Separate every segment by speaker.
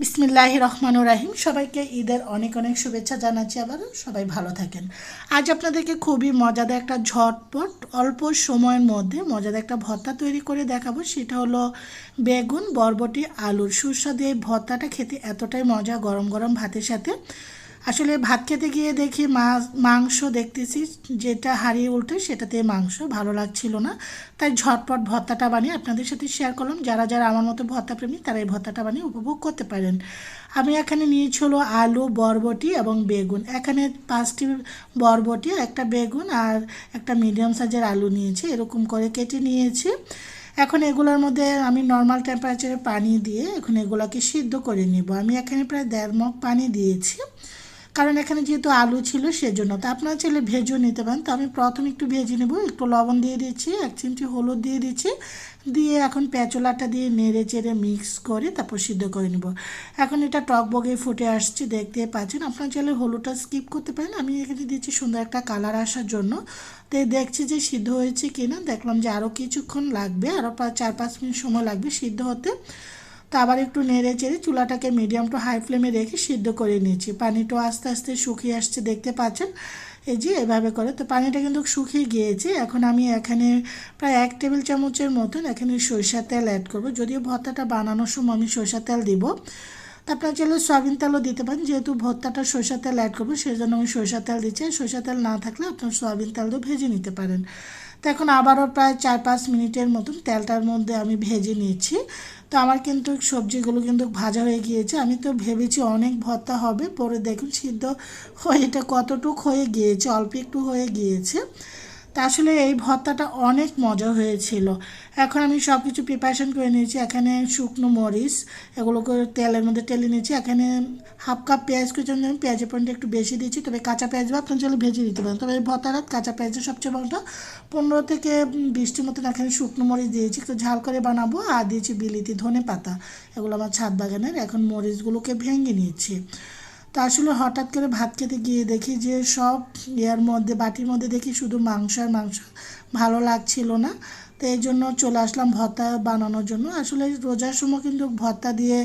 Speaker 1: বিসমিল্লাহ রহমান রাহিম। সবাইকে ঈদের অনেক অনেক শুভেচ্ছা জানাচ্ছি আবারও। সবাই ভালো থাকেন। আজ আপনাদেরকে খুবই মজাদার একটা ঝটপট অল্প সময়ের মধ্যে মজাদার একটা ভর্তা তৈরি করে দেখাবো। সেটা হলো বেগুন, বরবটি, আলুর সুস্বাদু এই ভর্তাটা খেতে এতটাই মজা গরম গরম ভাতের সাথে। আসলে ভাত খেতে গিয়ে দেখি মাংস দেখতেছি, যেটা হারিয়ে উল্টে সেটাতে মাংস, ভালো লাগছিল না। তাই ঝটপট ভর্তাটা বানিয়ে আপনাদের সাথে শেয়ার করলাম। যারা যারা আমার মতো ভর্তা প্রেমী তারা এই ভর্তাটা বানিয়ে উপভোগ করতে পারেন। আমি এখানে নিয়েছি হলো আলু, বরবটি এবং বেগুন। এখানে পাঁচটি বরবটি, একটা বেগুন আর একটা মিডিয়াম সাইজের আলু নিয়েছি। এরকম করে কেটে নিয়েছি। এখন এগুলোর মধ্যে আমি নর্মাল টেম্পারেচারে পানি দিয়ে এখন এগুলোকে সিদ্ধ করে নিব। আমি এখানে প্রায় দেড় মগ পানি দিয়েছি। কারণ এখানে যেহেতু আলু ছিল সেজন্য। তো আপনারা চাইলে ভেজেও নিতে পারেন। তো আমি প্রথমে একটু ভেজে নেব। একটু লবণ দিয়ে দিচ্ছি, এক চিমটি হলুদ দিয়ে দিচ্ছি। দিয়ে এখন পেঁচলাটা দিয়ে নেড়ে চেড়ে মিক্স করে তারপর সিদ্ধ করে নেব। এখন এটা টক বগে ফুটে আসছে, দেখতে পাচ্ছেন। আপনারা চাইলে হলুদটা স্কিপ করতে পারেন আমি এখানে দিচ্ছি সুন্দর একটা কালার আসার জন্য। তো দেখছি যে সিদ্ধ হয়েছে কিনা। দেখলাম যে আরও কিছুক্ষণ লাগবে আরও চার পাঁচ মিনিট সময় লাগবে সিদ্ধ হতে। তো আবার একটু নেড়ে চেড়ে চুলাটাকে মিডিয়াম টু হাই ফ্লেমে রেখে সিদ্ধ করে নিয়েছি। পানিটাও আস্তে আস্তে শুকিয়ে আসছে, দেখতে পাচ্ছেন? এই যে এভাবে করে। তো পানিটা কিন্তু শুকিয়ে গিয়েছে। এখন আমি এখানে প্রায় এক টেবিল চামচের মতন এখানে সরিষার তেল অ্যাড করব। যদিও ভর্তাটা বানানোর সময় আমি সরিষার তেল দিব। আপনার চাইলে সয়াবিন তেলও দিতে পারেন। যেহেতু ভর্তাটা সরিষার তেল অ্যাড করব সেই জন্য আমি সরিষার তেল দিচ্ছি। আর সরিষার তেল না থাকলে আপনার সয়াবিন তেল দিয়েও ভেজে নিতে পারেন। তো এখন আবারও প্রায় চার পাঁচ মিনিটের মতন তেলটার মধ্যে আমি ভেজে নিয়েছি। তো আমার কিন্তু সবজিগুলো কিন্তু ভাজা হয়ে গিয়েছে। আমি তো ভেবেছি অনেক ভর্তা হবে, পরে দেখুন সিদ্ধ হয়ে এটা কতটুক হয়ে গিয়েছে, অল্প একটু হয়ে গিয়েছে। তা আসলে এই ভর্তাটা অনেক মজা হয়েছিল। এখন আমি সব কিছু প্রিপারেশন করে নিয়েছি। এখানে শুকনো মরিচ, এগুলোকে তেলের মধ্যে টেলে নিয়েছি। এখানে হাফ কাপ পেঁয়াজ কুচি আমি পেঁয়াজের পয়েন্টটা একটু বেশি দিয়েছি, তবে কাঁচা পেঁয়াজ বা আপনার চলে ভেজে দিতে পারেন। তবে এই ভর্তাটা কাঁচা পেঁয়াজের সবচেয়ে ভালোটা। পনেরো থেকে বিশটির মতন এখানে শুকনো মরিচ দিয়েছি। একটু ঝাল করে বানাবো আর দিয়েছি বিলিতি ধনে পাতা এগুলো আমার ছাদ বাগানের। এখন মরিচগুলোকে ভেঙে নিয়েছি। তা আসলে হঠাৎ করে ভাত খেতে গিয়ে দেখি যে সব ইয়ার মধ্যে, বাটির মধ্যে দেখি শুধু মাংস আর মাংস। ভালো লাগছিল না। তো এই জন্য চলে আসলাম ভর্তা বানানোর জন্য। আসলে রোজার সময় কিন্তু ভর্তা দিয়ে,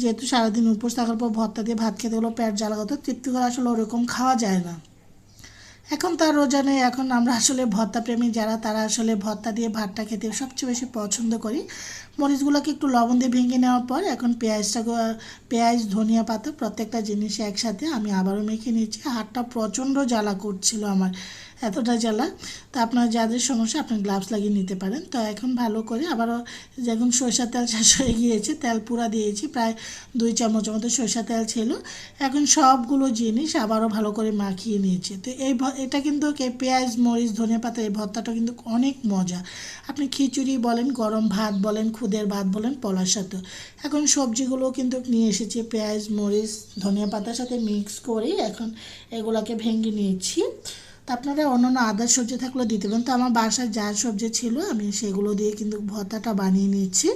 Speaker 1: যেহেতু সারাদিন উপোস থাকার পর ভর্তা দিয়ে ভাত খেতে হলো পেট জ্বালা করতো তৃপ্তি করে আসলে ওরকম খাওয়া যায় না। এখন তার রোজা নেই, এখন আমরা আসলে ভর্তা প্রেমী যারা, তারা আসলে ভর্তা দিয়ে ভাতটা খেতে সবচেয়ে বেশি পছন্দ করি। মরিচগুলোকে একটু লবণ দিয়ে ভেঙে নেওয়ার পর এখন পেঁয়াজটা, পেঁয়াজ, ধনিয়া পাতা প্রত্যেকটা জিনিস একসাথে আমি আবারও মেখে নিয়েছি হাতটা প্রচণ্ড জ্বালা করছিল আমার, এতটা জ্বালা। তো আপনার যাদের সমস্যা, আপনি গ্লাভস লাগিয়ে নিতে পারেন। তো এখন ভালো করে আবারও যখন সরষার তেল শেষ হয়ে গিয়েছে, তেল পুরা দিয়েছি, প্রায় দুই চামচের মতো সরষা তেল ছিল। এখন সবগুলো জিনিস আবারও ভালো করে মাখিয়ে নিয়েছি। তো এই এটা কিন্তু পেঁয়াজ, মরিচ, ধনে পাতা, এই ভর্তাটা কিন্তু অনেক মজা। আপনি খিচুড়ি বলেন, গরম ভাত বলেন, খুদের ভাত বলেন পলার সাথে এখন সবজিগুলো কিন্তু নিয়ে এসেছি, পেঁয়াজ, মরিচ ধনিয়া পাতার সাথে মিক্স করে এখন এগুলোকে ভেঙে নিয়েছি। তা আপনারা অন্যান্য আদার সবজি থাকলে দিতে পারেন। তো আমার বাসায় যা সবজি ছিল, আমি সেগুলো দিয়ে কিন্তু ভর্তাটা বানিয়ে নিচ্ছি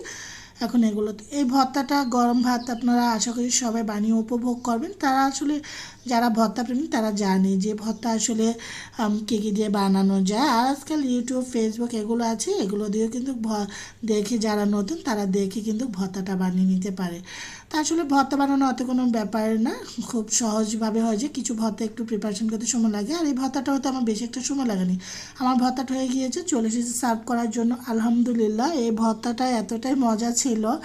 Speaker 1: এখন এগুলো এই ভর্তাটা গরম ভাত আপনারা আশা করি সবাই বানিয়ে উপভোগ করবেন। তারা আসলে যারা ভর্তা প্রেমী, তারা জানে যে ভর্তা আসলে কী কী দিয়ে বানানো যায়। আর আজকাল ইউটিউব ফেসবুক এগুলো আছে, এগুলো দিয়েও কিন্তু দেখে যারা নতুন, তারা দেখে কিন্তু ভর্তাটা বানিয়ে নিতে পারে। তা আসলে ভর্তা বানানো অত কোনো ব্যাপার না, খুব সহজভাবে হয় যে কিছু ভর্তা একটু প্রিপারেশন করতে সময় লাগে। আর এই ভর্তাটা হয়তো আমার বেশি একটা সময় লাগেনি আমার ভর্তাটা হয়ে গিয়েছে, চলে এসেছে সার্ভ করার জন্য। আলহামদুলিল্লাহ, এই ভর্তাটা এতটাই মজা ছিল decirlo,